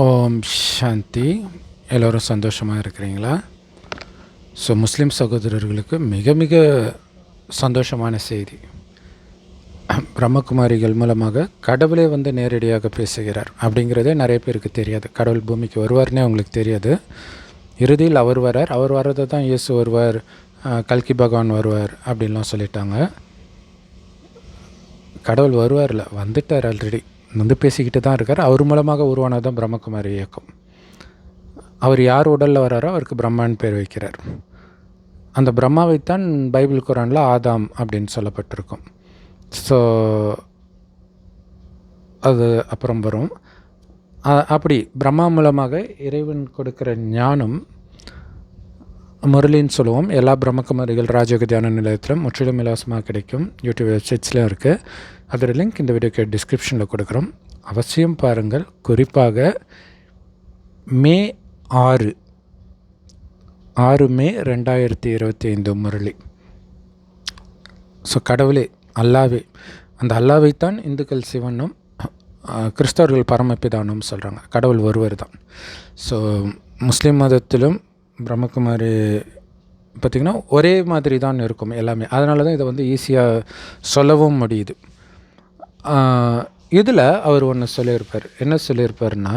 ஓம் சாந்தி. எல்லோரும் சந்தோஷமாக இருக்கிறீங்களா? ஸோ முஸ்லீம் சகோதரர்களுக்கு மிக மிக சந்தோஷமான செய்தி. பிரம்மகுமாரிகள் மூலமாக கடவுளே வந்து நேரடியாக பேசுகிறார் அப்படிங்கிறதே நிறைய பேருக்கு தெரியாது. கடவுள் பூமிக்கு வருவார்னே அவங்களுக்கு தெரியாது. இறுதியில் அவர் வரார். அவர் வர்றதை தான் இயேசு வருவார். கல்கி பகவான் வருவார் அப்படின்லாம் சொல்லிட்டாங்க. கடவுள் வருவார்ல வந்துட்டார் ஆல்ரெடி வந்து பேசிக்கிட்டு தான் இருக்கார். அவர் மூலமாக உருவானது தான் பிரம்மகுமாரி இயக்கம். அவர் யார் உடலில் வராரோ அவருக்கு பிரம்மான்னு பேர் வைக்கிறார். அந்த பிரம்மாவைத்தான் பைபிள் குரானில் ஆதாம் அப்படின்னு சொல்லப்பட்டிருக்கும். ஸோ அது அப்புறம் வரும். அப்படி பிரம்மா மூலமாக இறைவன் கொடுக்குற ஞானம் முரளின்னு சொல்லுவோம். எல்லா பிரம்மகுமாரிகள் ராஜயோக தியான நிலையத்திலும் முற்றிலும் இலவசமாக கிடைக்கும். யூடியூப் வெப்சைட்ஸ்லையும் இருக்குது அதோடய லிங்க் இந்த வீடியோக்கு டிஸ்கிரிப்ஷனில் கொடுக்குறோம். அவசியம் பாருங்கள். குறிப்பாக மே ஆறு. ஆறு மே ரெண்டாயிரத்தி இருபத்தி ஐந்து முரளி. ஸோ கடவுளே அல்லாவே. அந்த அல்லாவைத்தான் இந்துக்கள் சிவனும் கிறிஸ்தவர்கள் பரமபிதானும் சொல்கிறாங்க கடவுள் ஒருவர் தான். ஸோ முஸ்லீம் மதத்திலும் பிரம்மகுமாரி பார்த்திங்கன்னா ஒரே மாதிரி தான் இருக்கும் எல்லாமே. அதனால தான் இதை வந்து ஈஸியாக சொல்லவும் முடியுது. இதில் அவர் ஒன்று சொல்லியிருப்பார். என்ன சொல்லியிருப்பார்னா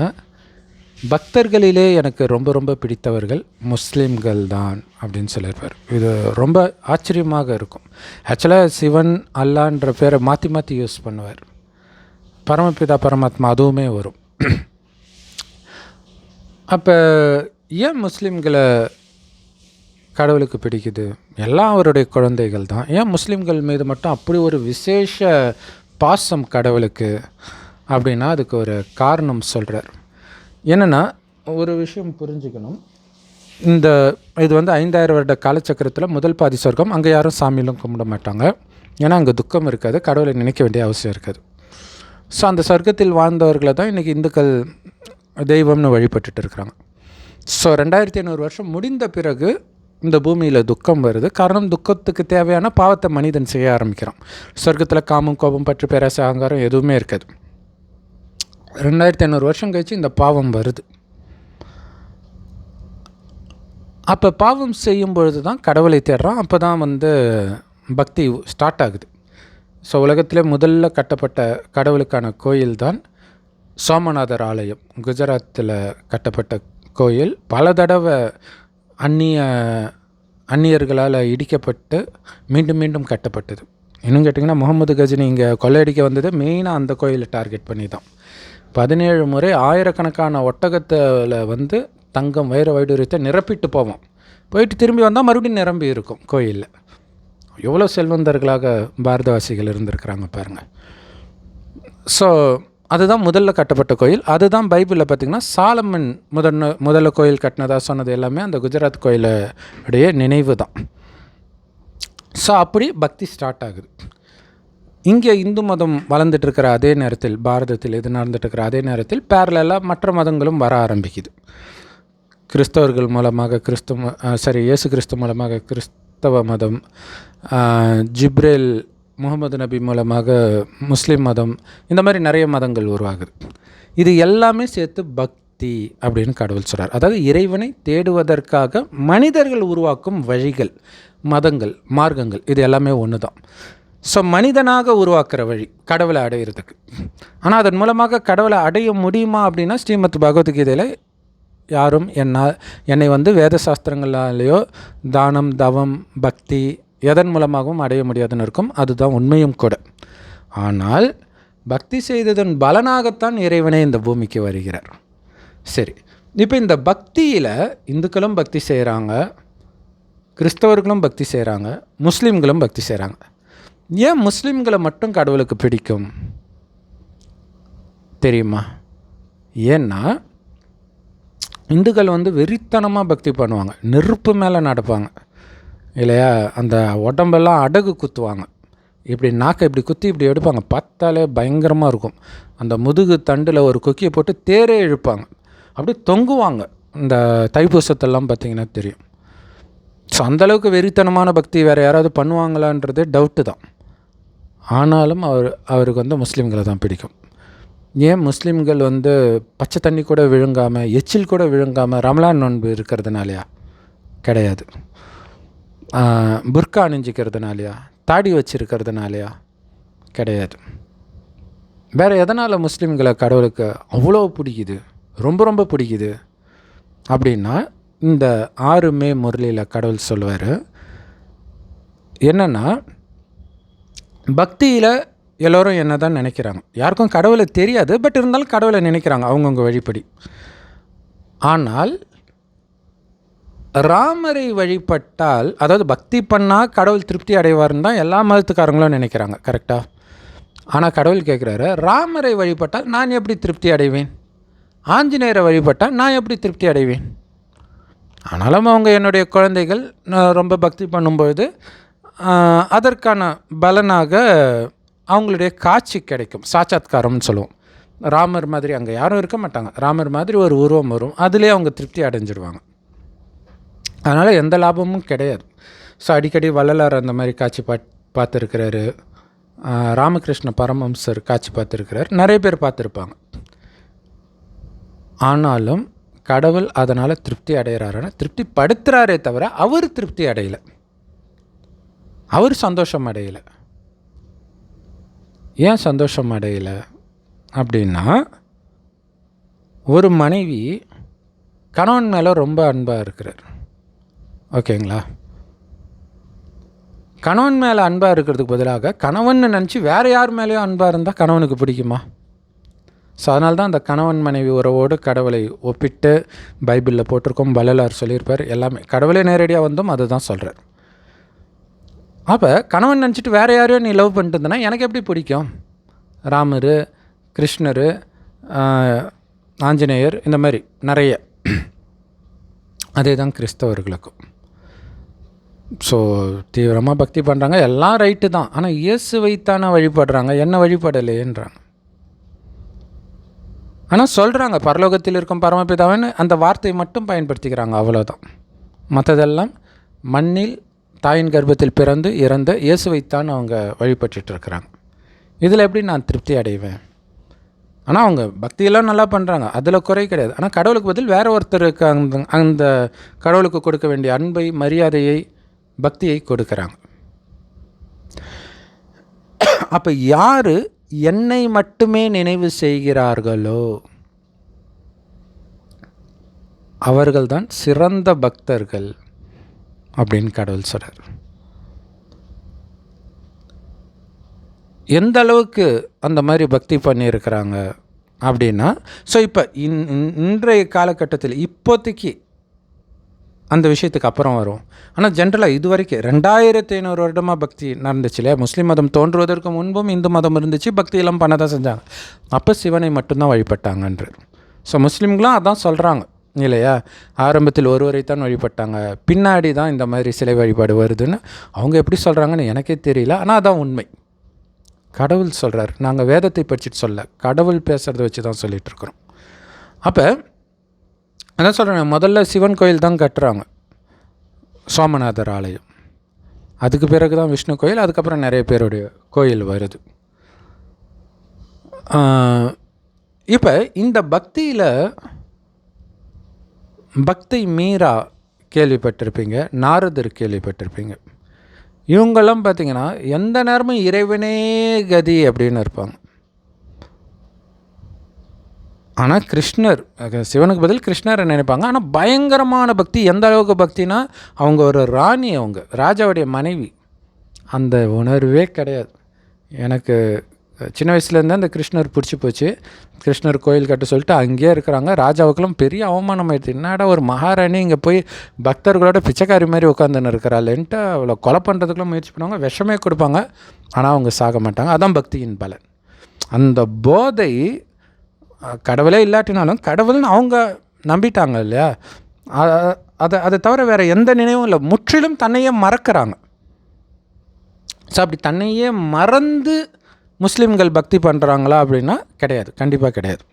பக்தர்களிலே எனக்கு ரொம்ப ரொம்ப பிடித்தவர்கள் முஸ்லீம்கள் தான் அப்படின்னு சொல்லியிருப்பார். இது ரொம்ப ஆச்சரியமாக இருக்கும். ஆக்சுவலாக சிவன் அல்லான்ற பேரை மாற்றி மாற்றி யூஸ் பண்ணுவார். பரமபிதா பரமாத்மா அதுவுமே வரும். அப்போ ஏன் முஸ்லீம்களை கடவுளுக்கு பிடிக்குது? எல்லாம் அவருடைய குழந்தைகள் தான். ஏன் முஸ்லீம்கள் மீது மட்டும் அப்படி ஒரு விசேஷ பாசம் கடவுளுக்கு அப்படின்னா அதுக்கு ஒரு காரணம் சொல்கிறார் என்னென்னா ஒரு விஷயம் புரிஞ்சுக்கணும். இந்த இது வந்து ஐந்தாயிரம் வருட காலச்சக்கரத்தில் முதல் பாதி சொர்க்கம் அங்கே யாரும் சாமியிலும் கும்பிட மாட்டாங்க. ஏன்னா அங்கே துக்கம் இருக்காது கடவுளை நினைக்க வேண்டிய அவசியம் இருக்காது. ஸோ அந்த சொர்க்கத்தில் வாழ்ந்தவர்களை தான் இன்றைக்கி இந்துக்கள் தெய்வம்னு வழிபட்டுட்டு இருக்கிறாங்க. ஸோ ரெண்டாயிரத்தி ஐநூறு வருஷம் முடிந்த பிறகு இந்த பூமியில் துக்கம் வருது. காரணம் துக்கத்துக்கு தேவையான பாவத்தை மனிதன் செய்ய ஆரம்பிக்கிறான். சொர்க்கத்தில் காமம் கோபம் பற்றி பேராசை அகங்காரம் எதுவுமே இருக்காது. ரெண்டாயிரத்தி ஐநூறு வருஷம் கழிச்சு இந்த பாவம் வருது. அப்போ பாவம் செய்யும் பொழுது தான் கடவுளை தேடுறான். அப்போ தான் வந்து பக்தி ஸ்டார்ட் ஆகுது. ஸோ உலகத்திலே முதல்ல கட்டப்பட்ட கடவுளுக்கான கோயில் தான் சோமநாதர் ஆலயம். குஜராத்தில் கட்டப்பட்ட கோயில். பல தடவை அந்நிய அந்நியர்களால் இடிக்கப்பட்டு மீண்டும் மீண்டும் கட்டப்பட்டது. இன்னும் கேட்டிங்கன்னா முகமது கஜினி இங்கே கொள்ளையடிக்க வந்தது. மெயினாக அந்த கோயிலை டார்கெட் பண்ணி தான் பதினேழு முறை ஆயிரக்கணக்கான ஒட்டகத்தில் வந்து தங்கம் வைர வைடூரியத்தை நிரப்பிட்டு போவோம். போயிட்டு திரும்பி வந்தால் மறுபடியும் நிரம்பி இருக்கும் கோயிலில். எவ்வளோ செல்வந்தர்களாக பாரதவாசிகள் இருந்திருக்கிறாங்க பாருங்கள் ஸோ அதுதான் முதல்ல கட்டப்பட்ட கோயில். அதுதான் பைபிளில் பார்த்திங்கன்னா சாலமன் முதன் முதல்ல கோயில் கட்டினதாக சொன்னது எல்லாமே அந்த குஜராத் கோயிலுடைய நினைவு தான் ஸோ அப்படி பக்தி ஸ்டார்ட் ஆகுது. இங்கே இந்து மதம் வளர்ந்துட்டு இருக்கிற அதே நேரத்தில் பாரதத்தில் இது நடந்துட்டு இருக்கிற அதே நேரத்தில் பேரலாக மற்ற மதங்களும் வர ஆரம்பிக்குது. கிறிஸ்தவர்கள் மூலமாக கிறிஸ்துவ சரி சாரி இயேசு கிறிஸ்து மூலமாக கிறிஸ்தவ மதம் ஜிப்ரேல் முகமது நபி மூலமாக முஸ்லீம் மதம் இந்த மாதிரி நிறைய மதங்கள் உருவாகுது. இது எல்லாமே சேர்த்து பக்தி அப்படின்னு கடவுள் சொல்கிறார் அதாவது இறைவனை தேடுவதற்காக மனிதர்கள் உருவாக்கும் வழிகள் மதங்கள் மார்க்கங்கள் இது எல்லாமே ஒன்று தான் ஸோ மனிதனாக உருவாக்குற வழி கடவுளை அடையிறதுக்கு. ஆனால் அதன் மூலமாக கடவுளை அடைய முடியுமா அப்படின்னா ஸ்ரீமத் பகவத்கீதையில் யாரும் என்ன என்னை வந்து வேத சாஸ்திரங்களாலேயோ தானம் தவம் பக்தி எதன் மூலமாகவும் அடைய முடியாதுன்னு இருக்கும். அதுதான் உண்மையும் கூட. ஆனால் பக்தி செய்ததன் பலனாகத்தான் இறைவனே இந்த பூமிக்கு வருகிறார். சரி இப்போ இந்த பக்தியில் இந்துக்களும் பக்தி செய்கிறாங்க கிறிஸ்தவர்களும் பக்தி செய்கிறாங்க முஸ்லீம்களும் பக்தி செய்கிறாங்க ஏன் முஸ்லீம்களை மட்டும் கடவுளுக்கு பிடிக்கும்? தெரியுமா? ஏன்னா இந்துக்கள் வந்து வெறித்தனமாக பக்தி பண்ணுவாங்க நெருப்பு மேலே நடப்பாங்க. இல்லையா? அந்த உடம்பெல்லாம் அடகு குத்துவாங்க. இப்படி நாக்கை இப்படி குத்தி இப்படி எடுப்பாங்க. பார்த்தாலே பயங்கரமாக இருக்கும். அந்த முதுகு தண்டில் ஒரு கொக்கியை போட்டு தேரே இழுப்பாங்க. அப்படியே தொங்குவாங்க. இந்த தைப்பூசத்தெல்லாம் பார்த்தீங்கன்னா தெரியும். ஸோ அந்தளவுக்கு வெறித்தனமான பக்தி வேறு யாராவது பண்ணுவாங்களான்றது டவுட்டு தான். ஆனாலும் அவர் அவருக்கு வந்து முஸ்லீம்களை தான் பிடிக்கும். ஏன் முஸ்லீம்கள் வந்து பச்சை தண்ணி கூட விழுங்காமல் எச்சில் கூட விழுங்காமல் ரமலான் நோன்பு இருக்கிறதுனாலையா? கிடையாது. புர்கா அணிஞ்சிக்கிறதுனாலையா தாடி வச்சிருக்கிறதுனாலையா? கிடையாது. வேறு எதனால் முஸ்லீம்களை கடவுளுக்கு அவ்வளோ பிடிக்குது? ரொம்ப ரொம்ப பிடிக்குது. அப்படின்னா இந்த ஆறு மே முரளியில் கடவுள் சொல்லுவார் என்னென்னா பக்தியில் எல்லோரும் என்ன தான் நினைக்கிறாங்க. யாருக்கும் கடவுளை தெரியாது பட் இருந்தாலும் கடவுளை நினைக்கிறாங்க அவங்கவுங்க வழிப்படி. ஆனால் ராமரை வழிபட்டால் அதாவது பக்தி பண்ணால் கடவுள் திருப்தி அடைவார்னு தான் எல்லா மதத்துக்காரங்களும் நினைக்கிறாங்க கரெக்டாக ஆனால் கடவுள் கேட்குறாரு ராமரை வழிபட்டால் நான் எப்படி திருப்தி அடைவேன்? ஆஞ்சநேயரை வழிபட்டால் நான் எப்படி திருப்தி அடைவேன்? ஆனாலும் அவங்க என்னுடைய குழந்தைகள் நான் ரொம்ப பக்தி பண்ணும்பொழுது அதற்கான பலனாக அவங்களுடைய காட்சி கிடைக்கும் சாட்சாத்காரம்னு சொல்லுவோம். ராமர் மாதிரி அங்கே யாரும் இருக்க மாட்டாங்க. ராமர் மாதிரி ஒரு உருவம் வரும் அதிலே அவங்க திருப்தி அடைஞ்சிடுவாங்க அதனால் எந்த லாபமும் கிடையாது. ஸோ அடிக்கடி வள்ளலார் அந்த மாதிரி காட்சி பாட் பார்த்துருக்கிறாரு. ராமகிருஷ்ண பரமம்சர் காட்சி பார்த்துருக்கிறார். நிறைய பேர் பார்த்துருப்பாங்க. ஆனாலும் கடவுள் அதனால் திருப்தி அடைகிறாருன்னா திருப்தி படுத்துகிறாரே தவிர அவர் திருப்தி அடையலை. அவர் சந்தோஷம் அடையலை. ஏன் சந்தோஷம் அடையலை? அப்படின்னா ஒரு மனைவி கணவன் மேலே ரொம்ப அன்பாக இருக்கிறார். ஓகேங்களா? கணவன் மேலே அன்பாக இருக்கிறதுக்கு பதிலாக கணவன் நினச்சி வேறு யார் மேலேயோ அன்பாக இருந்தால் கணவனுக்கு பிடிக்குமா? ஸோ அதனால தான் அந்த கணவன் மனைவி உறவோடு கடவுளை ஒப்பிட்டு பைபிளில் போட்டிருக்கோம் வள்ளலார் சொல்லியிருப்பார். எல்லாமே கடவுளே நேரடியாக வந்தும் அதை தான் சொல்கிறார் அப்போ கணவன் நினச்சிட்டு வேறு யாரையோ நீ லவ் பண்ணிட்டு இருந்தனா எனக்கு எப்படி பிடிக்கும்? ராமர் கிருஷ்ணர் ஆஞ்சநேயர் இந்த மாதிரி நிறைய. அதே தான் கிறிஸ்தவர்களுக்கும். ஸோ தீவிரமாக பக்தி பண்ணுறாங்க எல்லாம் ரைட்டு தான். ஆனால் இயேசுவைத்தானே வழிபடுறாங்க. என்ன வழிபடலையேன்றாங்க. ஆனால் சொல்கிறாங்க பரலோகத்தில் இருக்கும் பரமபிதாவன்னு அந்த வார்த்தையை மட்டும் பயன்படுத்திக்கிறாங்க. அவ்வளோதான் மற்றதெல்லாம் மண்ணில் தாயின் கர்ப்பத்தில் பிறந்து இறந்த இயேசுவைத்தான் அவங்க வழிபட்டுட்டு இதில் எப்படி நான் திருப்தி அடைவேன்? ஆனால் அவங்க பக்தியெல்லாம் நல்லா பண்ணுறாங்க அதில் குறை கிடையாது. ஆனால் கடவுளுக்கு பதில் வேறு ஒருத்தருக்கு அந்த அந்த கடவுளுக்கு கொடுக்க வேண்டிய அன்பை மரியாதையை பக்தியை கொடுக்குறாங்க. அப்போ யார் என்னை மட்டுமே நினைவு செய்கிறார்களோ அவர்கள்தான் சிறந்த பக்தர்கள் அப்படின்னு கடவுள் சொல்கிறார் எந்த அளவுக்கு அந்த மாதிரி பக்தி பண்ணியிருக்கிறாங்க அப்படின்னா ஸோ இப்போ இன் இன்- இன்றைய காலகட்டத்தில் இப்போதைக்கு அந்த விஷயத்துக்கு அப்புறம் வரும். ஆனால் ஜென்ரலாக இது வரைக்கும் ரெண்டாயிரத்தி ஐநூறு வருடமாக பக்தி நடந்துச்சு இல்லையா? முஸ்லீம் மதம் தோன்றுவதற்கு முன்பும் இந்து மதம் இருந்துச்சு பக்தி எல்லாம் பண்ண தான் செஞ்சாங்க. அப்போ சிவனை மட்டும்தான் வழிபட்டாங்கன்று. ஸோ முஸ்லீம்களும் அதான் சொல்கிறாங்க இல்லையா? ஆரம்பத்தில் ஒருவரைத்தான் வழிபட்டாங்க. பின்னாடி தான் இந்த மாதிரி சிலை வழிபாடு வருதுன்னு அவங்க எப்படி சொல்கிறாங்கன்னு எனக்கே தெரியல. ஆனால் அதான் உண்மை. கடவுள் சொல்கிறார் நாங்கள் வேதத்தை படிச்சுட்டு சொல்ல கடவுள் பேசுகிறத வச்சு தான் சொல்லிகிட்ருக்குறோம் அப்போ அதான் சொல்கிறேன் முதல்ல சிவன் கோயில் தான் கட்டுறாங்க. சோமநாதர் ஆலயம். அதுக்கு பிறகு தான் விஷ்ணு கோயில் அதுக்கப்புறம் நிறைய பேருடைய கோயில் வருது. இப்போ இந்த பக்தியில் பக்தி மீரா கேள்விப்பட்டிருப்பீங்க நாரதர் கேள்விப்பட்டிருப்பீங்க. இவங்கெல்லாம் பார்த்தீங்கன்னா எந்த நேரமும் இறைவனே கதி அப்படின்னு இருப்பாங்க. ஆனால் கிருஷ்ணர் சிவனுக்கு பதில் கிருஷ்ணரை நினைப்பாங்க? ஆனால் பயங்கரமான பக்தி. எந்த அளவுக்கு பக்தினா அவங்க ஒரு ராணி அவங்க ராஜாவுடைய மனைவி. அந்த உணர்வே கிடையாது. எனக்கு சின்ன வயசுலேருந்து அந்த கிருஷ்ணர் பிடிச்சி போச்சு. கிருஷ்ணர் கோயில் கட்ட சொல்லிட்டு அங்கேயே இருக்கிறாங்க. ராஜாவுக்கெல்லாம் பெரிய அவமானம் ஆயிடுது என்னடா ஒரு மகாராணி இங்கே போய் பக்தர்களோட பிச்சைக்காரி மாதிரி உட்காந்துன்னு இருக்கிறாள்ன்ட்டு அவளை கொலை பண்ணுறதுக்குலாம் முயற்சி பண்ணுவாங்க. விஷமே கொடுப்பாங்க. ஆனால் அவங்க சாக மாட்டாங்க. அதான் பக்தியின் பலன். அந்த போதை கடவுளே இல்லாட்டினாலும் கடவுள்னு அவங்க நம்பிட்டாங்க இல்லையா? அதை அதை தவிர வேறு எந்த நினைவும் இல்லை. முற்றிலும் தன்னையே மறக்கிறாங்க. ஸோ அப்படி தன்னையே மறந்து முஸ்லீம்கள் பக்தி பண்ணுறாங்களா அப்படின்னா கிடையாது. கண்டிப்பாக கிடையாது.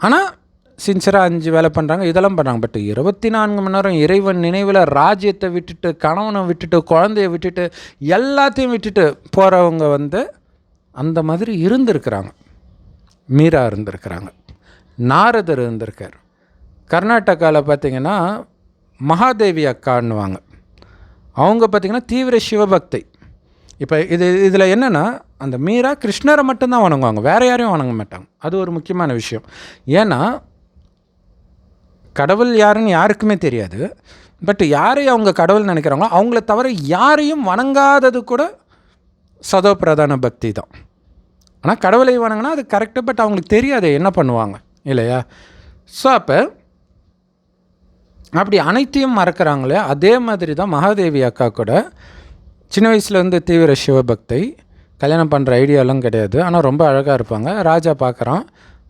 ஆனால் சின்சராக அஞ்சு வேலை பண்ணுறாங்க இதெல்லாம் பண்ணுறாங்க பட் இருபத்தி நான்கு மணி நேரம் இறைவன் நினைவில் ராஜ்யத்தை விட்டுட்டு கணவனை விட்டுட்டு குழந்தைய விட்டுட்டு எல்லாத்தையும் விட்டுட்டு போகிறவங்க வந்து அந்த மாதிரி இருந்திருக்கிறாங்க. மீரா இருந்திருக்கிறாங்க. நாரதர் இருந்திருக்கார். கர்நாடகாவில் பார்த்திங்கன்னா மகாதேவி அக்கான்னுவாங்க. அவங்க பார்த்திங்கன்னா தீவிர சிவபக்தி. இப்போ இது இதில் என்னென்னா அந்த மீரா கிருஷ்ணரை மட்டும்தான் வணங்குவாங்க. வேறு யாரையும் வணங்க மாட்டாங்க. அது ஒரு முக்கியமான விஷயம். ஏன்னா கடவுள் யாருன்னு யாருக்குமே தெரியாது. பட் யாரை அவங்க கடவுள் நினைக்கிறாங்களோ அவங்கள தவிர யாரையும் வணங்காதது கூட சதோ பிரதான பக்தி தான். ஆனால் கடவுளை வணங்கினா அது கரெக்டு பட் அவங்களுக்கு தெரியாது என்ன பண்ணுவாங்க இல்லையா? ஸோ அப்போ அப்படி அனைத்தையும் மறக்கிறாங்களே அதே மாதிரி தான் மகாதேவி அக்கா கூட சின்ன வயசுலேருந்து தீவிர சிவபக்தை கல்யாணம் பண்ணுற ஐடியாலாம் கிடையாது. ஆனால் ரொம்ப அழகாக இருப்பாங்க. ராஜா பார்க்குறான்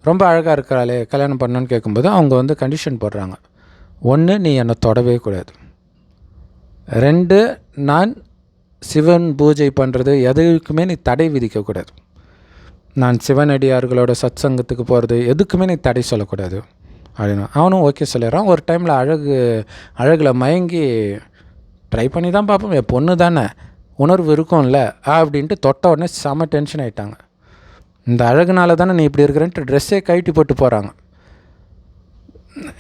ரொம்ப அழகாக இருக்கிறாளே கல்யாணம் பண்ணணுன்னு கேட்கும்போது அவங்க வந்து கண்டிஷன் போடுறாங்க. ஒன்று நீ என்னை தொடவே கூடாது. ரெண்டு நான் சிவன் பூஜை பண்ணுறது எதுக்குமே நீ தடை விதிக்கக்கூடாது நான் சிவனடியார்களோட சத் சங்கத்துக்கு போகிறது எதுக்குமே நீ தடை சொல்லக்கூடாது அப்படின்னு. அவனும் ஓகே சொல்லிடுறான். ஒரு டைமில் அழகு அழகில் மயங்கி ட்ரை பண்ணி தான் பார்ப்போம். என் பொண்ணு தானே. உணர்வு இருக்கும்ல அப்படின்ட்டு தொட்ட உடனே செம டென்ஷன் ஆகிட்டாங்க இந்த அழகுனால தானே நீ இப்படி இருக்கிறேன்ட்டு ட்ரெஸ்ஸே கழட்டி போட்டு போகிறாங்க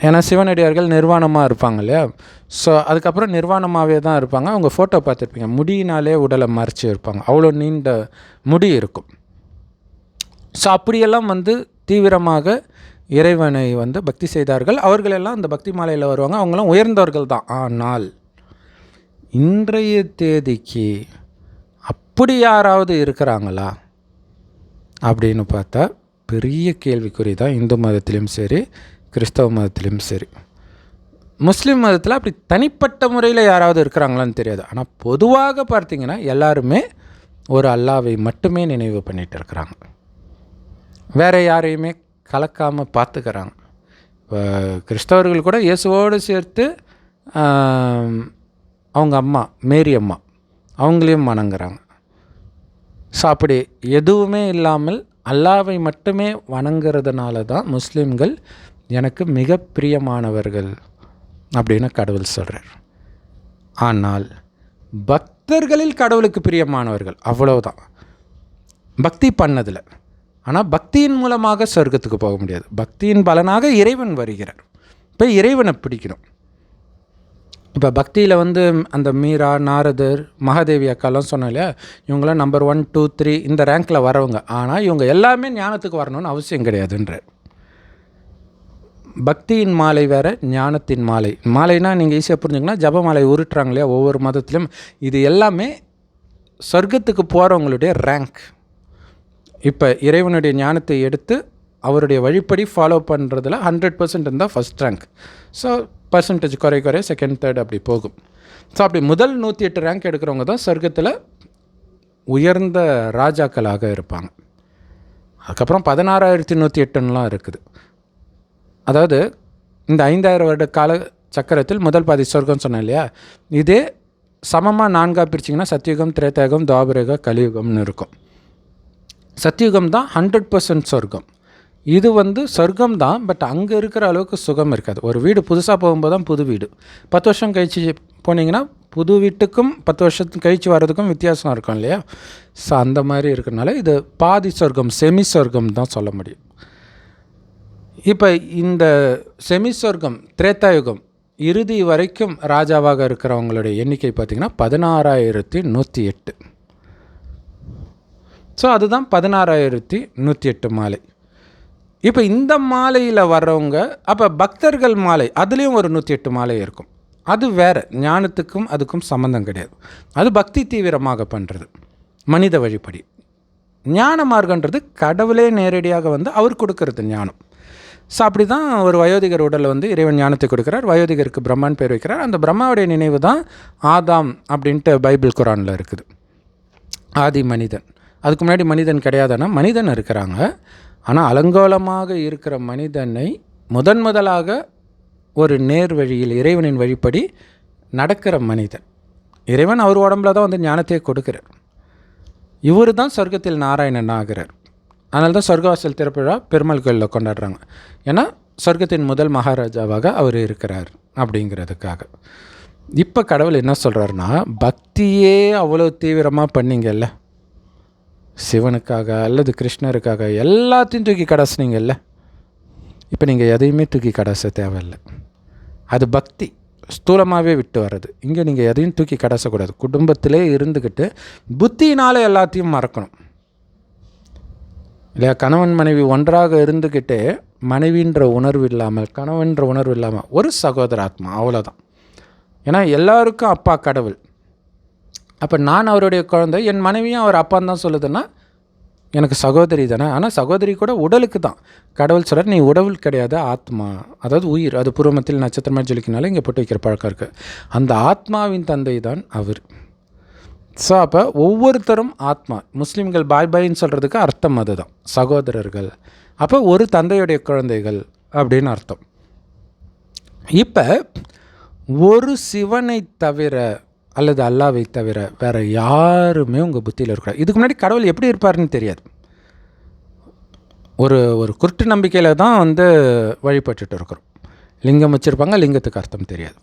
ஏன்னா சிவனடியார்கள் நிர்வாணமாக இருப்பாங்க இல்லையா? ஸோ அதுக்கப்புறம் நிர்வாணமாகவே தான் இருப்பாங்க. அவங்க ஃபோட்டோ பார்த்துருப்பீங்க. முடியினாலே உடலை மறைச்சி இருப்பாங்க. அவ்வளோ நீண்ட முடி இருக்கும். ஸோ அப்படியெல்லாம் வந்து தீவிரமாக இறைவனை வந்து பக்தி செய்தார்கள். அவர்களெல்லாம் அந்த பக்தி மாலையில் வருவாங்க. அவங்களாம் உயர்ந்தவர்கள் தான். ஆனால் இன்றைய தேதிக்கு அப்படி யாராவது இருக்கிறாங்களா? அப்படின்னு பார்த்தா பெரிய கேள்விக்குறி தான். இந்து மதத்திலையும் சரி கிறிஸ்தவ மதத்திலையும் சரி. முஸ்லீம் மதத்தில் அப்படி தனிப்பட்ட முறையில் யாராவது இருக்கிறாங்களான்னு தெரியாது. ஆனால் பொதுவாக பார்த்திங்கன்னா எல்லாருமே ஒரு அல்லாவை மட்டுமே நினைவு பண்ணிகிட்டு இருக்கிறாங்க. வேறு யாரையுமே கலக்காமல் பார்த்துக்கிறாங்க. இப்போ கிறிஸ்தவர்கள் கூட இயேசுவோடு சேர்த்து அவங்க அம்மா மேரி அம்மா அவங்களையும் வணங்குறாங்க. ஸோ அப்படி எதுவுமே இல்லாமல் அல்லாவை மட்டுமே வணங்குறதுனால தான் முஸ்லீம்கள் எனக்கு மிக பிரியமானவர்கள் அப்படின்னு கடவுள் சொல்கிறார் ஆனால் பக்தர்களில் கடவுளுக்கு பிரியமானவர்கள் அவ்வளோதான் பக்தி பண்ணதில் ஆனால் பக்தியின் மூலமாக சொர்க்கத்துக்கு போக முடியாது. பக்தியின் பலனாக இறைவன் வருகிறார். இப்போ இறைவனை பிடிக்கணும். இப்போ பக்தியில் வந்து அந்த மீரா நாரதர் மகாதேவி அக்காலாம் சொன்னோம் இல்லையா? இவங்களாம் நம்பர் ஒன் டூ த்ரீ இந்த ரேங்க்கில் வரவங்க. ஆனால் இவங்க எல்லாமே ஞானத்துக்கு வரணும்னு அவசியம் கிடையாதுன்ற பக்தியின் மாலை வேறு ஞானத்தின் மாலை. மாலைனா நீங்கள் ஈஸியாக புரிஞ்சுங்கன்னா ஜப மாலை உருட்டுறாங்க இல்லையா? ஒவ்வொரு மதத்துலையும் இது எல்லாமே சொர்க்கத்துக்கு போகிறவங்களுடைய ரேங்க் இப்போ இறைவனுடைய ஞானத்தை எடுத்து அவருடைய வழிப்படி ஃபாலோ பண்ணுறதுல ஹண்ட்ரட் பர்சன்ட் இருந்தால் ஃபஸ்ட் ரேங்க் ஸோ பர்சன்டேஜ் குறை குறைய செகண்ட் தேர்ட் அப்படி போகும். ஸோ அப்படி முதல் நூற்றி எட்டு ரேங்க் எடுக்கிறவங்க தான் சொர்க்கத்தில் உயர்ந்த ராஜாக்களாக இருப்பாங்க. அதுக்கப்புறம் பதினாறாயிரத்தி நூற்றி எட்டுன்னெலாம் இருக்குது. அதாவது இந்த ஐந்தாயிரம் வருட கால சக்கரத்தில் முதல் பாதி சொர்க்கம் சொன்னேன் இல்லையா? இதே சமமாக நான்காக பிரிச்சிங்கன்னா சத்தியுகம் திரேத்தயுகம் துவாபரயுகம் கலியுகம்னு இருக்கும். சத்தியுகம் தான் ஹண்ட்ரட் பர்சன்ட் சொர்க்கம். இது வந்து சொர்க்கம் தான் பட் அங்கே இருக்கிற அளவுக்கு சுகம் இருக்காது. ஒரு வீடு புதுசாக போகும்போது தான் புது வீடு. பத்து வருஷம் கழிச்சு போனீங்கன்னா புது வீட்டுக்கும் பத்து வருஷத்துக்கு கழிச்சு வர்றதுக்கும் வித்தியாசம் இருக்கும் இல்லையா? ஸோ அந்த மாதிரி இருக்கிறனால இது பாதி சொர்க்கம் செமி சொர்க்கம் தான் சொல்ல முடியும். இப்போ இந்த செமி சொர்க்கம் திரேத்தாயுகம் இறுதி வரைக்கும் ராஜாவாக இருக்கிறவங்களுடைய எண்ணிக்கை பார்த்திங்கன்னா பதினாறாயிரத்தி நூற்றி எட்டு. ஸோ அதுதான் பதினாறாயிரத்தி நூற்றி எட்டு மாலை. இப்போ இந்த மாலையில் வர்றவங்க அப்போ பக்தர்கள் மாலை அதுலேயும் ஒரு நூற்றி எட்டு மாலை இருக்கும். அது வேறு ஞானத்துக்கும் அதுக்கும் சம்மந்தம் கிடையாது. அது பக்தி தீவிரமாக பண்ணுறது மனித வழிப்படி. ஞான மார்க்கன்றது கடவுளே நேரடியாக வந்து அவர் கொடுக்கறது ஞானம். ஸோ அப்படி தான் ஒரு வயோதிகர் உடலில் வந்து இறைவன் ஞானத்தை கொடுக்குறார். வயோதிகருக்கு பிரம்மான் பேர் வைக்கிறார். அந்த பிரம்மாவுடைய நினைவு தான் ஆதாம் அப்படின்ட்டு பைபிள் குரானில் இருக்குது. ஆதி மனிதன். அதுக்கு முன்னாடி மனிதன் கிடையாதுன்னா மனிதன் இருக்கிறாங்க. ஆனால் அலங்கோலமாக இருக்கிற மனிதனை முதன் முதலாக ஒரு நேர் வழியில் இறைவனின் வழிப்படி நடக்கிற மனிதன். இறைவன் அவர் உடம்புல தான் வந்து ஞானத்தை கொடுக்கிறார். இவர் தான் சொர்க்கத்தில் நாராயணன் ஆகிறார். அதனால தான் சொர்க்கவாசல் திறப்புழா பெருமாள் கோயிலில் கொண்டாடுறாங்க. ஏன்னா சொர்க்கத்தின் முதல் மகாராஜாவாக அவர் இருக்கிறார் அப்படிங்கிறதுக்காக. இப்போ கடவுள் என்ன சொல்கிறாருன்னா பக்தியே அவ்வளோ தீவிரமாக பண்ணிங்கல்ல. சிவனுக்காக அல்லது கிருஷ்ணருக்காக எல்லாத்தையும் தூக்கி கடைசினீங்கல்ல? இப்போ நீங்கள் எதையுமே தூக்கி கடாச தேவையில்லை. அது பக்தி. ஸ்தூலமாகவே விட்டு வர்றது. இங்கே நீங்கள் எதையும் தூக்கி கடாசக்கூடாது. குடும்பத்திலே இருந்துக்கிட்டு புத்தியினால் எல்லாத்தையும் மறக்கணும். இல்லையா? கணவன் மனைவி ஒன்றாக இருந்துக்கிட்டே மனைவின்ற உணர்வு இல்லாமல் கணவன்ற உணர்வு இல்லாமல் ஒரு சகோதர ஆத்மா அவ்வளோதான் ஏன்னா எல்லாருக்கும் அப்பா கடவுள். அப்போ நான் அவருடைய குழந்தை என் மனைவியும் அவர் அப்பான்னு தான் சொல்லுதுன்னா எனக்கு சகோதரி தானே. ஆனால் சகோதரி கூட உடலுக்கு தான். கடவுள் சொல்கிறார் நீ உடவுள் கிடையாது ஆத்மா. அதாவது உயிர். அது பூர்வமத்தில் நட்சத்திரமாக ஜொலிக்கினாலும் இங்கே போட்டு வைக்கிற பழக்கம் இருக்குது அந்த ஆத்மாவின் தந்தை தான் அவர். ஸோ அப்போ ஒவ்வொருத்தரும் ஆத்மா. முஸ்லீம்கள் பாய் பாயின்னு சொல்கிறதுக்கு அர்த்தம் அதுதான். சகோதரர்கள். அப்போ ஒரு தந்தையுடைய குழந்தைகள் அப்படின்னு அர்த்தம். இப்போ ஒரு சிவனை தவிர அல்லது அல்லாவை தவிர வேறு யாருமே உங்கள் புத்தியில் இருக்கிறார் இதுக்கு முன்னாடி கடவுள் எப்படி இருப்பாருன்னு தெரியாது. ஒரு ஒரு குருட்டு நம்பிக்கையில் தான் வந்து வழிபட்டுட்டு இருக்கிறோம். லிங்கம் வச்சுருப்பாங்க லிங்கத்துக்கு அர்த்தம் தெரியாது.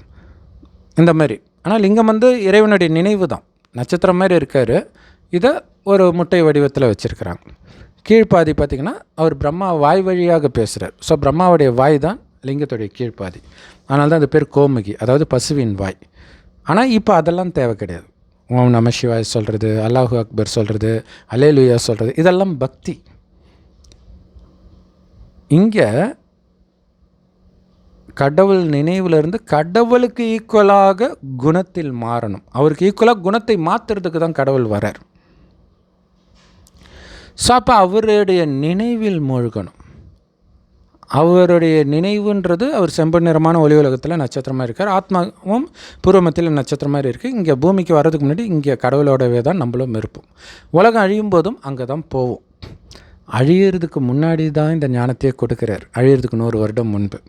இந்த மாதிரி. ஆனால் லிங்கம் வந்து இறைவனுடைய நினைவு தான். நட்சத்திரம் மாதிரி இருக்கார். இதை ஒரு முட்டை வடிவத்தில் வச்சுருக்கிறாங்க. கீழ்ப்பாதி பார்த்திங்கன்னா அவர் பிரம்மா வாய் வழியாக பேசுகிறார் ஸோ பிரம்மாவுடைய வாய் தான் லிங்கத்துடைய கீழ்ப்பாதி. அதனால தான் அது பேர் கோமுகி அதாவது பசுவின் வாய். ஆனால் இப்போ அதெல்லாம் தேவை கிடையாது. ஓம் நம சிவாய் சொல்கிறது அல்லாஹு அக்பர் சொல்கிறது அலேலுயா சொல்கிறது இதெல்லாம் பக்தி. இங்கே கடவுள் நினைவிலிருந்து கடவுளுக்கு ஈக்குவலாக குணத்தில் மாறணும். அவருக்கு ஈக்குவலாக குணத்தை மாற்றுறதுக்கு தான் கடவுள் வரார் ஸோ அப்போ அவருடைய நினைவில் மூழ்கணும். அவருடைய நினைவுன்றது அவர் செம்பன் நிறமான ஒளி உலகத்தில் நட்சத்திரமாக இருக்கார். ஆத்மாவும் பூர்வமத்தில் நட்சத்திரம் மாதிரி இருக்குது இங்கே பூமிக்கு வர்றதுக்கு முன்னாடி இங்கே கடவுளோடவே தான் நம்மளும் இருப்போம். உலகம் அழியும் போதும் அங்கே தான் போவோம். அழியிறதுக்கு முன்னாடி தான் இந்த ஞானத்தையே கொடுக்குறார். அழியிறதுக்கு நூறு வருடம் முன்பு.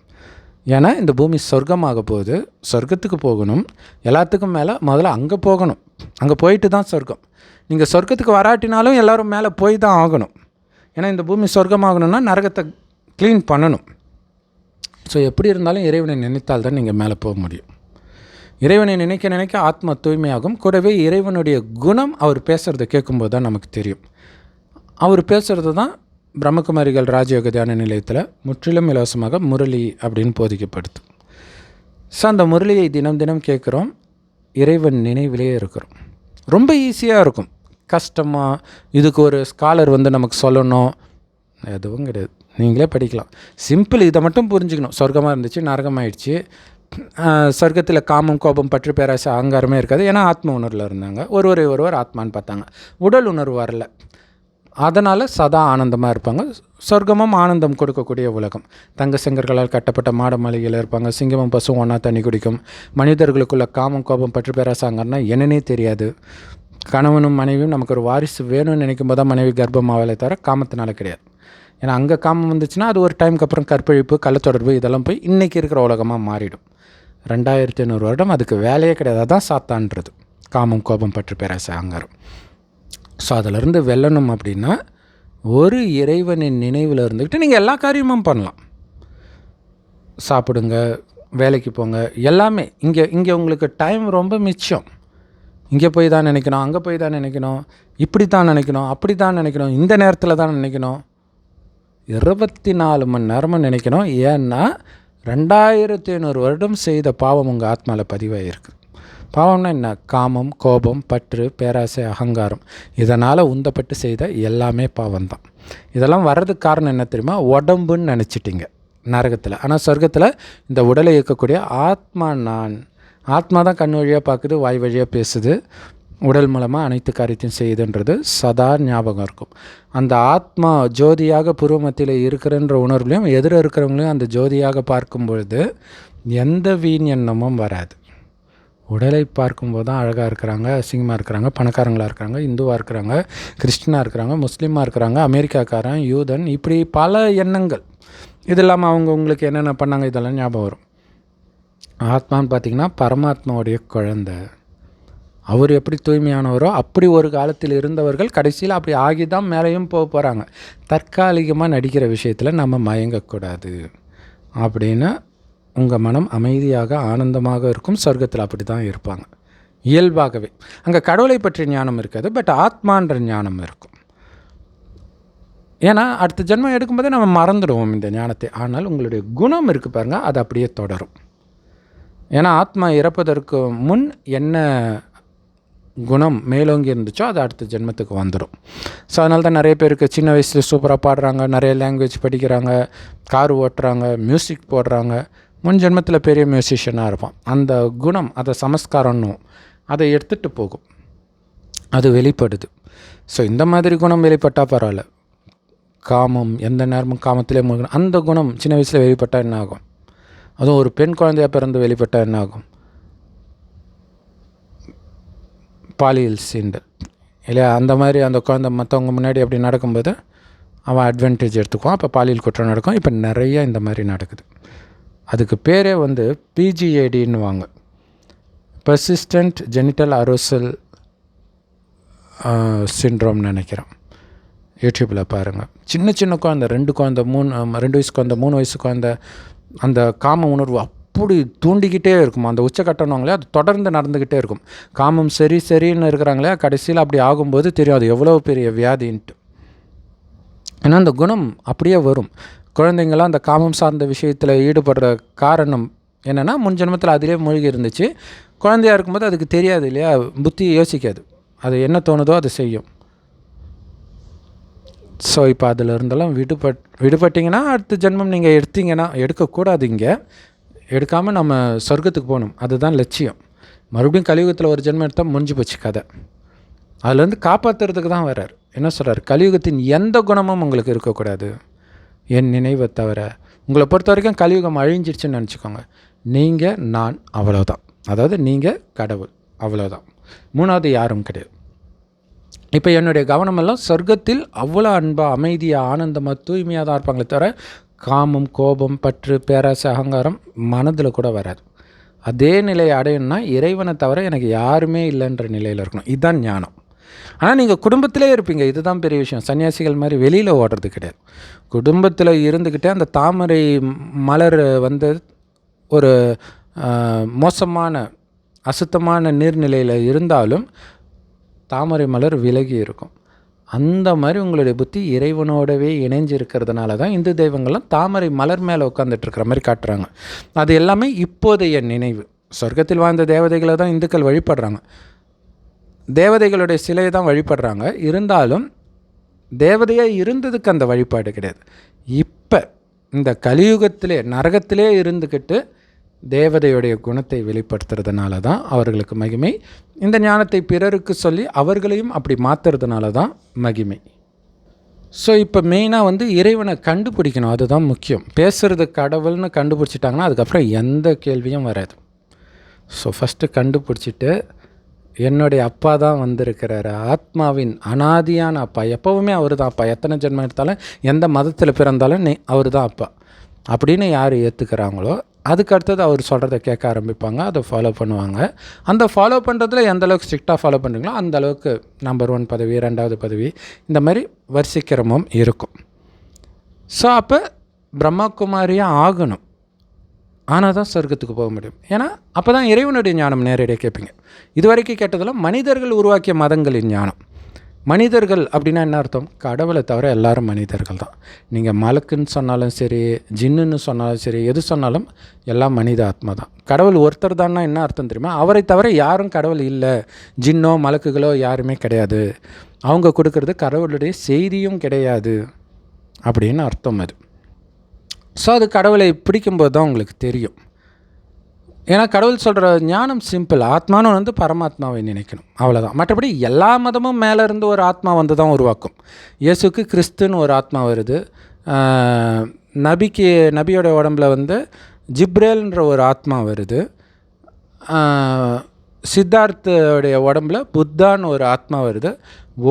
ஏன்னா இந்த பூமி சொர்க்கமாக போகுது. சொர்க்கத்துக்கு போகணும். எல்லாத்துக்கும் மேலே முதல்ல அங்கே போகணும். அங்கே போயிட்டு தான் சொர்க்கம். நீங்கள் சொர்க்கத்துக்கு வராட்டினாலும் எல்லோரும் மேலே போய் தான் ஆகணும். ஏன்னா இந்த பூமி சொர்க்கமாகணும்னா நரகத்தை க்ளீன் பண்ணணும். ஸோ எப்படி இருந்தாலும் இறைவனை நினைத்தால் தான் நீங்கள் மேலே போக முடியும். இறைவனை நினைக்க நினைக்க ஆத்மா தூய்மையாகும். கூடவே இறைவனுடைய குணம் அவர் பேசுகிறத கேட்கும்போது தான் நமக்கு தெரியும். அவர் பேசுகிறது தான் பிரம்மகுமாரிகள் ராஜயோக தியான நிலையத்தில் முற்றிலும் இலவசமாக முரளி அப்படின்னு போதிக்கப்படுது. ஸோ அந்த முரளியை தினம் தினம் கேட்குறோம். இறைவன் நினைவிலே இருக்கிறோம். ரொம்ப ஈஸியாக இருக்கும். கஷ்டமாக இதுக்கு ஒரு ஸ்காலர் வந்து நமக்கு சொல்லணும். எதுவும் கிடையாது. நீங்களே படிக்கலாம். சிம்பிள் இதை மட்டும் புரிஞ்சுக்கணும். சொர்க்கமாக இருந்துச்சு நரகமாயிடுச்சு. சொர்க்கத்தில் காமம் கோபம் பற்று பேராசை அகங்காரமே இருக்காது. ஏன்னா ஆத்ம உணர்வில் இருந்தாங்க. ஒருவரை ஒருவர் ஆத்மான்னு பார்த்தாங்க. உடல் உணர்வு வரல. அதனால் சதா ஆனந்தமாக இருப்பாங்க. சொர்க்கமும் ஆனந்தம் கொடுக்கக்கூடிய உலகம். தங்க செங்கர்களால் கட்டப்பட்ட மாட மாளிகையில் இருப்பாங்க. சிங்கமும் பசும் ஒன்றா தண்ணி குடிக்கும். மனிதர்களுக்குள்ள காமம் கோபம் பற்று பேராசாங்கன்னா என்னன்னே தெரியாது. கணவனும் மனைவியும் நமக்கு ஒரு வாரிசு வேணும்னு நினைக்கும் போது தான் மனைவி கர்ப்பமாகவே தவிர காமத்தினால கிடையாது. ஏன்னா அங்கே காமம் வந்துச்சுன்னா அது ஒரு டைமுக்கு அப்புறம் கற்பழிப்பு கள்ளத்தொடர்பு இதெல்லாம் போய் இன்றைக்கி இருக்கிற உலகமாக மாறிடும். ரெண்டாயிரத்தி ஐநூறு வருடம் அதுக்கு வேலையே கிடையாது. அதான் சாத்தான்றது. காமம் கோபம் பற்று பேராசை அங்காரம் ஸோ அதிலிருந்து வெல்லணும் அப்படின்னா ஒரு இறைவனின் நினைவில் இருந்துக்கிட்டு நீங்கள் எல்லா காரியமும் பண்ணலாம். சாப்பிடுங்க வேலைக்கு போங்க எல்லாமே. இங்கே இங்கே உங்களுக்கு டைம் ரொம்ப மிச்சம். இங்கே போய் தான் நினைக்கணும் அங்கே போய் தான் நினைக்கணும் இப்படி தான் நினைக்கணும் அப்படி தான் நினைக்கணும் இந்த நேரத்தில் தான் நினைக்கணும். இருபத்தி நாலு மணி நேரமும் நினைக்கணும். ஏன்னா ரெண்டாயிரத்தி ஐநூறு வருடம் செய்த பாவம் உங்கள் ஆத்மாவில் பதிவாகிருக்கு பாவம்னா என்ன? காமம் கோபம் பற்று பேராசை அகங்காரம். இதனால் உந்தப்பட்டு செய்த எல்லாமே பாவம் தான் இதெல்லாம் வர்றதுக்கு காரணம் என்ன தெரியுமா? உடம்புன்னு நினச்சிட்டிங்க நரகத்தில். ஆனால் சொர்க்கத்தில் இந்த உடலை இயக்கக்கூடிய ஆத்மா நான். ஆத்மா தான் கண் வழியாக பார்க்குது வாய் வழியாக பேசுது. உடல் மூலமாக அனைத்து காரியத்தையும் செய்யுதுன்றது சதா ஞாபகம் இருக்கும். அந்த ஆத்மா ஜோதியாக பூர்வமத்தில் இருக்கிறன்ற உணர்வுலையும் எதிர இருக்கிறவங்களையும் அந்த ஜோதியாக பார்க்கும் பொழுது எந்த வீண் எண்ணமும் வராது. உடலை பார்க்கும்போது தான் அழகாக இருக்கிறாங்க அசிங்கமாக இருக்கிறாங்க பணக்காரங்களாக இருக்கிறாங்க இந்துவாக இருக்கிறாங்க கிறிஸ்டினாக இருக்கிறாங்க முஸ்லீமாக இருக்கிறாங்க அமெரிக்காக்காரன் யூதன் இப்படி பல எண்ணங்கள். இது இல்லாமல் அவங்க உங்களுக்கு என்னென்ன பண்ணாங்க இதெல்லாம் ஞாபகம் வரும். ஆத்மான்னு பார்த்திங்கன்னா பரமாத்மாவுடைய குழந்தை. அவர் எப்படி தூய்மையானவரோ அப்படி ஒரு காலத்தில் இருந்தவர்கள் கடைசியில் அப்படி ஆகி தான் மேலேயும் போக போகிறாங்க தற்காலிகமாக நடிக்கிற விஷயத்தில் நம்ம மயங்கக்கூடாது. அப்படின்னு உங்கள் மனம் அமைதியாக ஆனந்தமாக இருக்கும் சொர்க்கத்தில் அப்படி தான் இருப்பாங்க. இயல்பாகவே. அங்கே கடவுளை பற்றிய ஞானம் இருக்காது பட் ஆத்மான்ற ஞானம் இருக்கும். ஏன்னா அடுத்த ஜென்மம் எடுக்கும்போதே நம்ம மறந்துடுவோம் இந்த ஞானத்தை. ஆனால் உங்களுடைய குணம் இருக்குது பாருங்கள் அது அப்படியே தொடரும். ஏன்னா ஆத்மா இறப்பதற்கு முன் என்ன குணம் மேலோங்கி இருந்துச்சோ அது அடுத்த ஜென்மத்துக்கு வந்துடும் ஸோ அதனால தான் நிறைய பேருக்கு சின்ன வயசில் சூப்பராக பாடுறாங்க நிறைய லாங்குவேஜ் படிக்கிறாங்க கார் ஓட்டுறாங்க மியூசிக் போடுறாங்க. முன் ஜென்மத்தில் பெரிய மியூசிஷியனாக இருப்பான். அந்த குணம் அதை சமஸ்காரம்னும் அதை எடுத்துகிட்டு போகும். அது வெளிப்படுது. ஸோ இந்த மாதிரி குணம் வெளிப்பட்டால் பரவாயில்ல. காமம் எந்த நேரமும் காமத்திலே முழுகணும். அந்த குணம் சின்ன வயசில் வெளிப்பட்டால் என்ன ஆகும் அதுவும் ஒரு பெண் குழந்தையாக பிறந்து வெளிப்பட்டால் என்ன ஆகும் பாலியல் சீண்டல் இல்லையா அந்த மாதிரி அந்த குழந்தை மற்றவங்க முன்னாடி அப்படி நடக்கும்போது அவன் அட்வான்டேஜ் எடுத்துக்குவான். அப்போ பாலியல் குற்றம் நடக்கும். இப்போ நிறைய இந்த மாதிரி நடக்குது. அதுக்கு பேரே வந்து பிஜிஏடின்னு வாங்க பர்சிஸ்டன்ட் ஜெனிட்டல் அரோசல் சின்ட்ரோம்னு நினைக்கிறேன் யூடியூப்பில் பாருங்கள் சின்ன சின்ன குழந்த ரெண்டு குழந்த மூணு ரெண்டு வயசு குழந்த மூணு வயசு குழந்த அந்த காம உணர்வு அப்படி தூண்டிக்கிட்டே இருக்கும். அந்த உச்சக்கட்டணங்களே அது தொடர்ந்து நடந்துக்கிட்டே இருக்கும். காமம் சரி சரின்னு இருக்கிறாங்களே கடைசியில் அப்படி ஆகும்போது தெரியும் அது எவ்வளோ பெரிய வியாதின்ட்டு. ஏன்னா அந்த குணம் அப்படியே வரும். குழந்தைங்களாம் அந்த காமம் சார்ந்த விஷயத்தில் ஈடுபடுற காரணம் என்னென்னா முன் ஜென்மத்தில் அதிலே மூழ்கி இருந்துச்சு. குழந்தையா இருக்கும்போது அதுக்கு தெரியாது இல்லையா? புத்தி யோசிக்காது. அது என்ன தோணுதோ அது செய்யும். ஸோ இப்போ அதில் இருந்தெல்லாம் விடுபட் விடுபட்டிங்கன்னா அடுத்த ஜென்மம் நீங்கள் எடுத்தீங்கன்னா எடுக்கக்கூடாது இங்கே. எடுக்காமல் நம்ம சொர்க்கத்துக்கு போகணும். அதுதான் லட்சியம். மறுபடியும் கலியுகத்தில் ஒரு ஜென்மம் எடுத்தால் முடிஞ்சு போச்சு கதை. அதுலேருந்து காப்பாற்றுறதுக்கு தான் வர்றார். என்ன சொல்கிறார் கலியுகத்தின் எந்த குணமும் உங்களுக்கு இருக்கக்கூடாது. என் நினைவை தவிர. உங்களை பொறுத்த வரைக்கும் கலியுகம் அழிஞ்சிருச்சுன்னு நினச்சிக்கோங்க. நீங்கள் நான் அவ்வளோதான் அதாவது நீங்கள் கடவுள் அவ்வளோதான் மூணாவது யாரும் கிடையாது. இப்போ என்னுடைய கவனமெல்லாம் சொர்க்கத்தில் அவ்வளோ அன்பாக அமைதியாக ஆனந்தமாக தூய்மையாக தான் இருப்பாங்களே தவிர காமம் கோபம் பற்று பேராசை அகங்காரம் மனதில் கூட வராது. அதே நிலையை அடையணும்னா இறைவனை தவிர எனக்கு யாருமே இல்லைன்ற நிலையில் இருக்கணும். இதுதான் ஞானம். ஆனால் நீங்கள் குடும்பத்திலே இருப்பீங்க. இதுதான் பெரிய விஷயம். சன்னியாசிகள் மாதிரி வெளியில் ஓடுறது கிடையாது. குடும்பத்தில் இருந்துக்கிட்டே அந்த தாமரை மலர் வந்து ஒரு மோசமான அசுத்தமான நீர்நிலையில் இருந்தாலும் தாமரை மலர் விலகி இருக்கும். அந்த மாதிரி உங்களுடைய புத்தி இறைவனோடவே இணைஞ்சு இருக்கிறதுனால தான் இந்து தெய்வங்கள்லாம் தாமரை மலர் மேலே உட்காந்துட்டு இருக்கிற மாதிரி காட்டுறாங்க. அது எல்லாமே இப்போதைய நினைவு. சொர்க்கத்தில் வாழ்ந்த தேவதைகளை தான் இந்துக்கள் வழிபடுறாங்க. தேவதைகளுடைய சிலையை தான் வழிபடுறாங்க. இருந்தாலும் தேவதையாக இருந்ததுக்கு அந்த வழிபாடு கிடையாது. இப்போ இந்த கலியுகத்திலே நரகத்திலே இருந்துக்கிட்டு தேவதையுடைய குணத்தை வெளிப்படுத்துறதுனால தான் அவர்களுக்கு மகிமை. இந்த ஞானத்தை பிறருக்கு சொல்லி அவர்களையும் அப்படி மாற்றுறதுனால தான் மகிமை. ஸோ இப்போ மெயினாக வந்து இறைவனை கண்டுபிடிக்கணும். அதுதான் முக்கியம். பேசுகிறது கடவுள்னு கண்டுபிடிச்சிட்டாங்கன்னா அதுக்கப்புறம் எந்த கேள்வியும் வராது. ஸோ ஃபஸ்ட்டு கண்டுபிடிச்சிட்டு என்னுடைய அப்பா தான் வந்திருக்கிறாரு. ஆத்மாவின் அனாதியான அப்பா. எப்போவுமே அவர் தான் அப்பா. எத்தனை ஜென்மம் எடுத்தாலும் எந்த மதத்தில் பிறந்தாலும் நீ அவர் தான் அப்பா. அப்படின்னு யார் ஏற்றுக்கிறாங்களோ அதுக்கு அடுத்தது அவர் சொல்கிறத கேட்க ஆரம்பிப்பாங்க அதை ஃபாலோ பண்ணுவாங்க. அந்த ஃபாலோ பண்ணுறதுல எந்த அளவுக்கு ஸ்ட்ரிக்டாக ஃபாலோ பண்ணுறீங்களோ அந்த அளவுக்கு நம்பர் ஒன் பதவி ரெண்டாவது பதவி இந்த மாதிரி வரிசைக்கிரமும் இருக்கும். ஸோ அப்போ பிரம்மகுமாரியாக ஆகணும். ஆனால் தான் சொர்க்கத்துக்கு போக முடியும். ஏன்னா அப்போ தான் இறைவனுடைய ஞானம் நேரடியாக கேட்பீங்க. இது வரைக்கும் கேட்டதெல்லாம் மனிதர்கள் உருவாக்கிய மதங்களின் ஞானம். மனிதர்கள் அப்படின்னா என்ன அர்த்தம்? கடவுளை தவிர எல்லாரும் மனிதர்கள் தான். நீங்கள் மலக்குன்னு சொன்னாலும் சரி ஜின்னுன்னு சொன்னாலும் சரி எது சொன்னாலும் எல்லாம் மனித ஆத்மா தான். கடவுள் ஒருத்தர் தான்னா என்ன அர்த்தம் தெரியுமா? அவரை தவிர யாரும் கடவுள் இல்லை. ஜின்னோ மலக்குகளோ யாருமே கிடையாது. அவங்க கொடுக்கறது கடவுளுடைய செய்தியும் கிடையாது அப்படின்னு அர்த்தம் அது. ஸோ அது கடவுளை பிடிக்கும்போது தான் உங்களுக்கு தெரியும். ஏன்னா கடவுள் சொல்கிற ஞானம் சிம்பிள் ஆத்மானு வந்து பரமாத்மாவை நினைக்கணும். அவ்வளோதான் மற்றபடி எல்லா மதமும் மேலே இருந்து ஒரு ஆத்மா வந்து தான் உருவாக்கும். இயேசுக்கு கிறிஸ்துன்னு ஒரு ஆத்மா வருது. நபிக்கு நபியோட உடம்புல வந்து ஜிப்ரேல்ன்ற ஒரு ஆத்மா வருது. சித்தார்த்தோடைய உடம்புல புத்தான்னு ஒரு ஆத்மா வருது.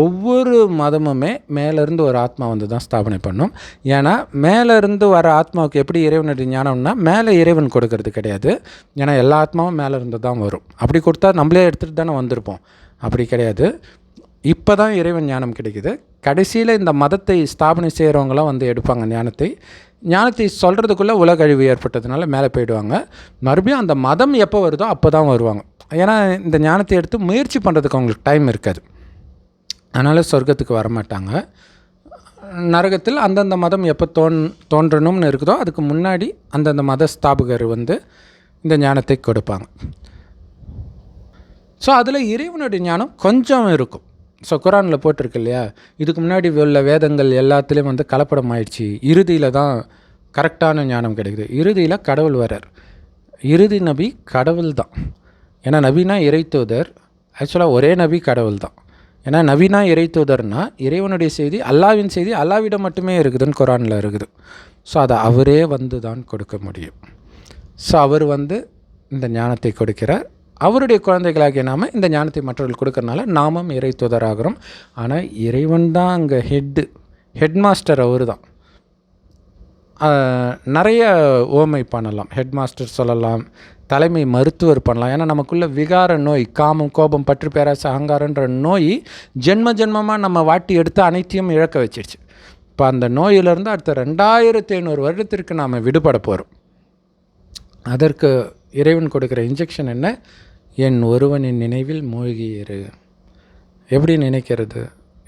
ஒவ்வொரு மதமுமே மேலேருந்து ஒரு ஆத்மா வந்து தான் ஸ்தாபனை பண்ணும். ஏன்னா மேலேருந்து வர ஆத்மாவுக்கு எப்படி இறைவனுடைய ஞானம்னா மேலே இறைவன் கொடுக்கறது கிடையாது. ஏன்னா எல்லா ஆத்மாவும் மேலே இருந்து தான் வரும். அப்படி கொடுத்தா நம்மளே எடுத்துகிட்டு தானே வந்திருப்போம். அப்படி கிடையாது. இப்போ தான் இறைவன் ஞானம் கிடைக்குது. கடைசியில் இந்த மதத்தை ஸ்தாபனை செய்கிறவங்களாம் வந்து எடுப்பாங்க ஞானத்தை. ஞானத்தை சொல்கிறதுக்குள்ளே உலக அழிவு ஏற்பட்டதுனால மேலே போயிடுவாங்க. மறுபடியும் அந்த மதம் எப்போ வருதோ அப்போ தான் வருவாங்க. ஏன்னா இந்த ஞானத்தை எடுத்து முயற்சி பண்ணுறதுக்கு அவங்களுக்கு டைம் இருக்காது. அதனால் சொர்க்கத்துக்கு வரமாட்டாங்க. நரகத்தில் அந்தந்த மதம் எப்போ தோன் தோன்றணும்னு இருக்குதோ அதுக்கு முன்னாடி அந்தந்த மத ஸ்தாபகர் வந்து இந்த ஞானத்தை கொடுப்பாங்க. ஸோ அதில் இறைவனுடைய ஞானம் கொஞ்சம் இருக்கும். ஸோ குரானில் போட்டிருக்கு இல்லையா? இதுக்கு முன்னாடி உள்ள வேதங்கள் எல்லாத்துலேயும் வந்து கலப்படம் ஆயிடுச்சு இறுதியில் தான் கரெக்டான ஞானம் கிடைக்குது. இறுதியில் கடவுள் வரார் இறுதி நபி கடவுள் தான் ஏன்னா நபினா இறைத்தூதர் ஆக்சுவலாக ஒரே நபி கடவுள் தான். ஏன்னா நவீனா இறைத்தூதர்னா இறைவனுடைய செய்தி அல்லாவின் செய்தி அல்லாவிடம் மட்டுமே இருக்குதுன்னு குரானில் இருக்குது. ஸோ அதை அவரே வந்து தான் கொடுக்க முடியும். ஸோ அவர் வந்து இந்த ஞானத்தை கொடுக்கிறார். அவருடைய குழந்தைகளாகிய நாம் இந்த ஞானத்தை மற்றவர்கள் கொடுக்கறனால நாமும் இறை தூதராகிறோம். ஆனால் இறைவன் தான் அங்கே ஹெட்டு ஹெட் மாஸ்டர் அவர் தான். நிறைய ஓமை பண்ணலாம். ஹெட் மாஸ்டர் சொல்லலாம். தலைமை மருத்துவர் பண்ணலாம். ஏன்னா நமக்குள்ள விகார நோய் காமம் கோபம் பற்று பேராசை அகங்காரன்ற நோய் ஜென்ம ஜென்மமாக நம்ம வாட்டி எடுத்து அனைத்தையும் இழக்க வச்சிருச்சு. இப்போ அந்த நோயிலிருந்து அடுத்த ரெண்டாயிரத்தி ஐநூறு வருடத்திற்கு நாம் விடுபட போகிறோம் அதற்கு இறைவன் கொடுக்குற இன்ஜெக்ஷன் என்ன? என் ஒருவனின் நினைவில் மூழ்கி இரு. எப்படி நினைக்கிறது?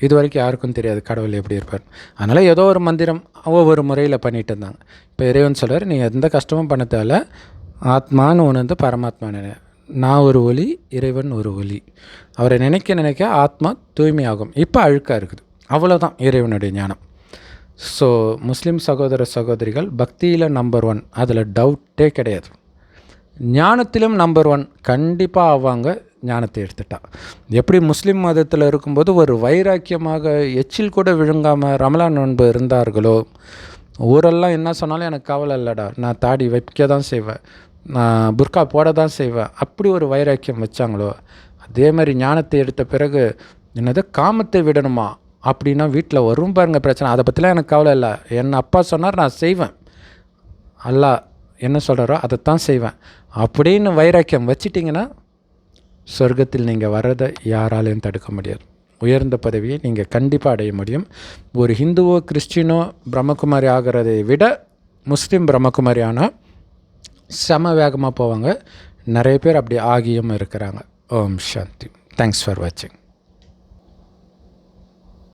இது வரைக்கும் யாருக்கும் தெரியாது கடவுள் எப்படி இருப்பார். அதனால் ஏதோ ஒரு மந்திரம் ஒவ்வொரு முறையில் பண்ணிகிட்டு இருந்தாங்க. இப்போ இறைவன் சொல்கிறார் நீ எந்த கஷ்டமும் பண்ண தேவையில்ல. ஆத்மான்னு உணர்ந்து பரமாத்மா நினை நான் ஒரு ஒலி இறைவன் ஒரு ஒலி அவரை நினைக்க நினைக்க ஆத்மா தூய்மையாகும். இப்போ அழுக்காக இருக்குது. அவ்வளோதான் இறைவனுடைய ஞானம். ஸோ முஸ்லீம் சகோதர சகோதரிகள் பக்தியில் நம்பர் ஒன் அதில் டவுட்டே கிடையாது. ஞானத்திலும் நம்பர் ஒன் கண்டிப்பாக ஆவாங்க ஞானத்தை எடுத்துட்டா. எப்படி முஸ்லீம் மதத்தில் இருக்கும்போது ஒரு வைராக்கியமாக எச்சில் கூட விழுங்காமல் ரமலான் நோன்பு இருந்தார்களோ ஊரெல்லாம் என்ன சொன்னாலும் எனக்கு கவலை இல்லைடா. நான் தாடி வைக்க தான் செய்வேன். நான் புர்கா போட தான் செய்வேன். அப்படி ஒரு வைராக்கியம் வச்சாங்களோ? அதே மாதிரி ஞானத்தை எடுத்த பிறகு என்னது? காமத்தை விடணுமா? அப்படின்னா வீட்டில் வரும் பாருங்க பிரச்சனை. அதை பற்றிலாம் எனக்கு கவலை இல்லை. என் அப்பா சொன்னார் நான் செய்வேன். அல்லா என்ன சொல்கிறாரோ அதைத்தான் செய்வேன். அப்படின்னு வைராக்கியம் வச்சிட்டிங்கன்னா சொர்க்கத்தில் நீங்கள் வர்றதை யாராலையும் தடுக்க முடியாது. உயர்ந்த பதவியை நீங்கள் கண்டிப்பாக அடைய முடியும். ஒரு ஹிந்துவோ கிறிஸ்டினோ பிரம்மகுமாரி ஆகிறதை விட முஸ்லீம் பிரம்மகுமாரி ஆனால் செம வேகமாக போவாங்க. நிறைய பேர் அப்படி ஆகியும் இருக்கிறாங்க. ஓம் சாந்தி. தேங்க்ஸ் ஃபார் வாட்சிங்